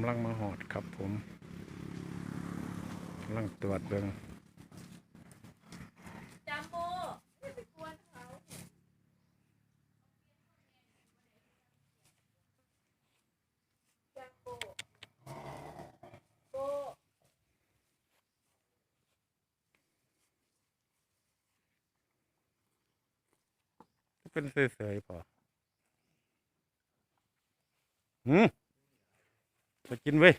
ำลังมาหอดครับผมกำลังตรวจเบิงจัมโบ้ไม่ไปกวนเขาจัมโบ้โบ้เป็นเสยๆพอหื มไปกินเว้ย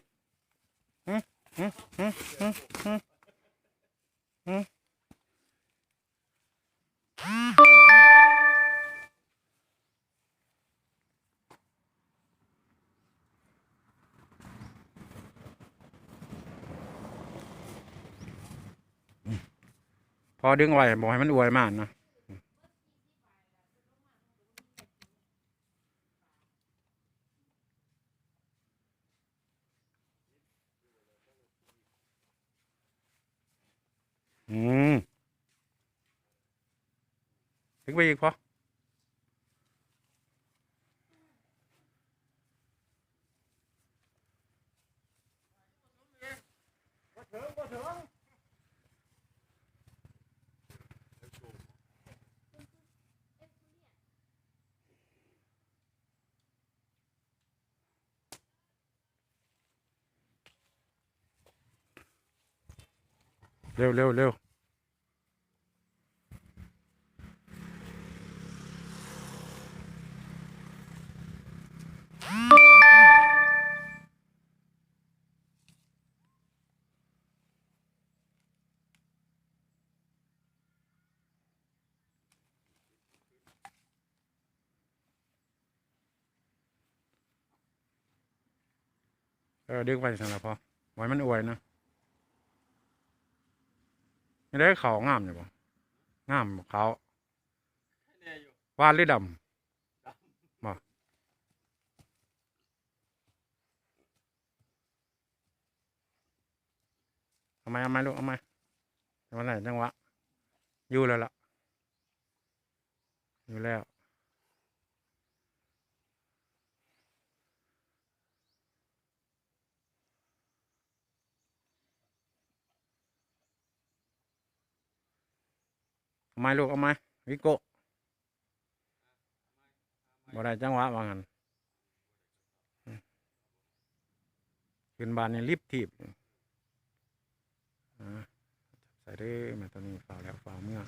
พอดึงไว้บอกให้มันอวยมากนะ อืม ถึงไปอีก อเร็วเร็วเร็วเออดึงไปสั่งละพอไว้มันอวยนะไม่ได้เขาวงามอยู่ปะงามเขาววานหรือดำบ่เอาไหมเอาไหมลูกเอาไหมเอาไหนจังหวะอยู่แล้วล่ะอยู่แล้ว ไหมลูกเอาไหมวิโกบ่ได้จังหวะว่างันขึ้นบานนี่รีบถีบใส่ได้มาตอนนี้ฝ่าวแล้วฝ่าวเมื่อ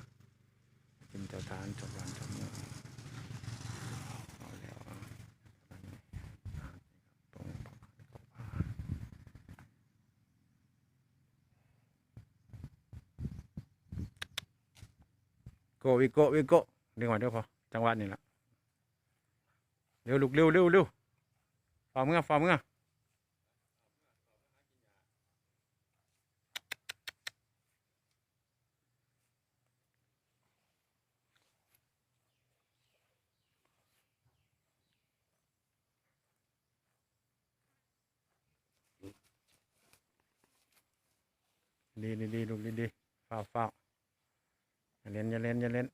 กินเจ้าทานจบวันจบเมื่อเอาแล้วอะอันนี้อ่าตรงพระบาทเขาพา โกวิโกวิโกดึงไว้เดี๋ยวพอจังหวะนี้ละเร็วลูกเร็วเร็วเร็วฝ่าวมื่อฝ่าวมื่อดีดีดีลูกดีดีเฝ้าเฝ้า อย่าเล่นอย่าเล่นอย่าเล่น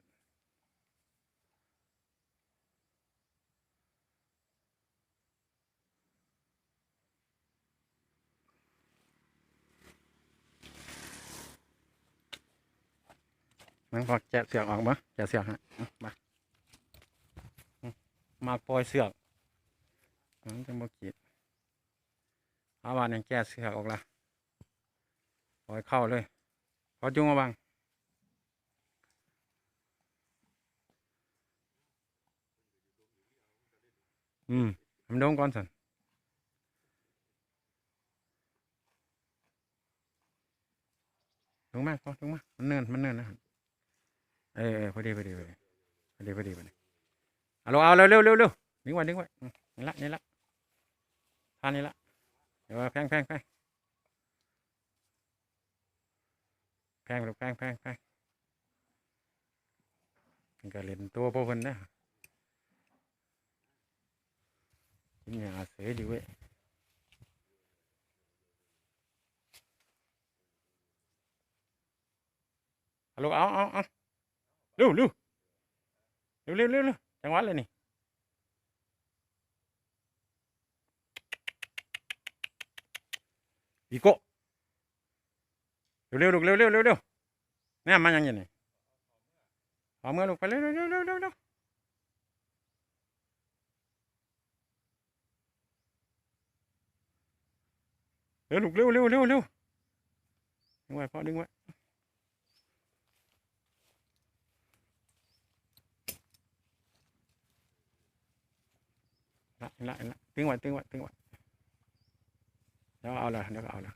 มันพอแกะเสือกออกมาแกะเสือกฮะมามาปล่อยเสือกมันจะบ่กรีดเอาวานยังแกะเสือกออกละปล่อยเข้าเลย พอจุงมาบัง อืมทำดงก่อนสันลงมาพอลงมามันเนินมันเนินนะครับเออเออพอดีพอดีพอดีพอดีพอดีพอดีเอาเอาเร็วเร็วเร็วเร็วดึงไว้ดึงไว้นี่ละนี่ละท่านี่ละเดี๋ยวแพงแพงแพงแพงลูกแพงแพงแพงก็เล่นตัวพวกคนนะ กินยาเสียดีเว้ยเอาลูกเอาเอาเอาเร็วเร็วเร็วเร็วเร็ว เร็วจังหวะเลยนี่วิโก้เร็วๆลูกเร็วเร็วเร็วเร็วเนี่ยมันยังไวเร็วเร็วเร็วเร็วเร็วเร็วลูกเร็วเร็วเร็วเร็วดึงไว้พ่อดึงไว้ละละละตึงไว้ตึงไว้ตึงไว้เดี๋ยวเอาละเดี๋ยวเอาละ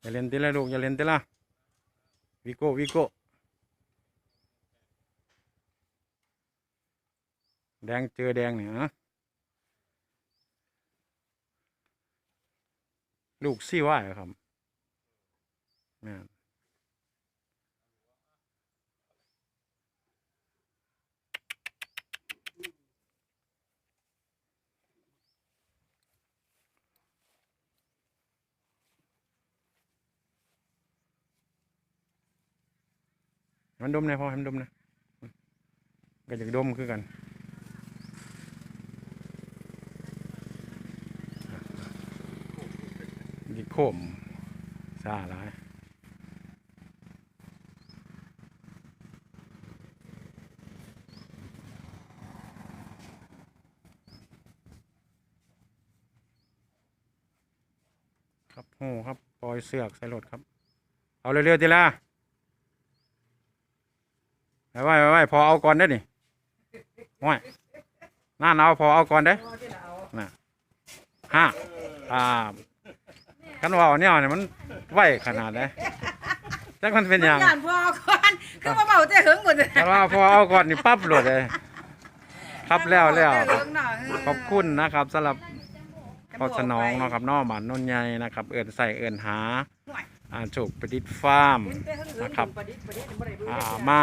อย่าเล่นตีละลูกอย่าเล่นตีละวิโก้วิโก้แดงเจอแดงเนี่ยนะลูกซี่ว่าครับนี่ มันดมเลยพอให้มันดมเลยก็จะดมคือกันดิโคมซาหลายครับโหครับ ปล่อยเสือกใส่รถครับ เอาเร็วๆทีละ ไปไว้ไปไว้พอเอาก่อนได้อนี่ห้อยน่าเอาพอเอาก่อนได้อน่ะห้าอ่ากันว่าเนี่ยเนี่ยมันไหวขนาดไหนจักมันเป็นหยังย่านพ่อก่อนคือว่าเบาแต่หึงหมดเลยกันว่าพอเอาก่อนนี่ปั๊บโหลดเลยครับแล้วแล้วต่หึงน่ะเขอบคุณนะครับสำหรับพอสนองเนาะครับนอกบ้านนนใหญ่นะครับ เอินใส่เอินหาอ่าโจกประดิษฐ์ฟาร์มนะครับอ่ามา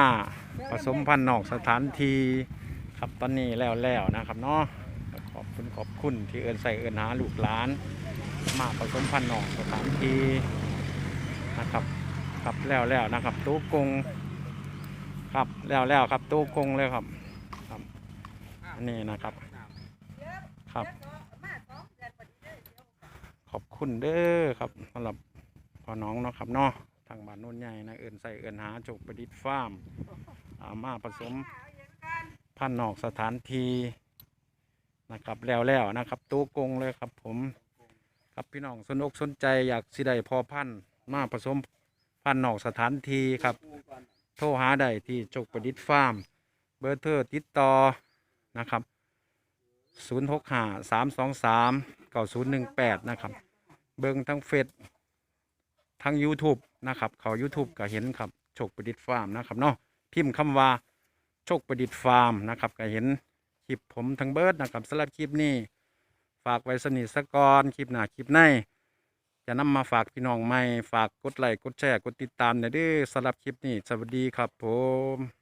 ผสมพันธุ์นอกสถานทีครับตอนนี้แล้วแล้วนะครับเนาะขอบคุณขอบคุณที่เอินใส่เอินหาลูกหลาน มาผสมพันธุ์นอกสถานทีนะครับครับแล้วแล้วนะครับตู้กงครับแล้วแล้วครับตู้กงเลยครับครับอันนี้นะครับครับ ขอบคุณเด้อครับสำหรับพ่อน้องเนาะครับเนาะทางบ้านโน้นใหญ่นะเอินใส่เอินหาจกประดิษฐ์ฟาร์ม อามาผสมพันธุ์นอกสถานทีนะครับแล้วแล้วนะครับตู้กงเลยครับผมครับพี่น้องสนอกสนใจอยากสิได้พอพันธุ์มาผสมพันธุ์นอกสถานทีครับ โทรหาได้ที่โจกประดิษฐ์ฟาร์ม เบอร์เทอร์ติดต่อนะครับ 0 6 5 3 2 3 9 0 1 8 นะครับ เบิ่งทั้งเฟซทั้ง YouTube นะครับ เขา YouTube ก็เห็นครับโชคประดิษฐ์ฟาร์มนะครับเนาะ พิมพ์คำว่าโชคประดิษฐ์ฟาร์มนะครับก็เห็นคลิปผมทั้งเบิร์ดนะครับสำหรับคลิปนี้ ฝากไว้สนิทสกอนคลิปหน้าคลิปในจะนำมาฝากพี่น้องใหม่ฝากกดไลค์กดแชร์กดติดตามหนะเด้อสำหรับคลิปนี้สวัสดีครับผม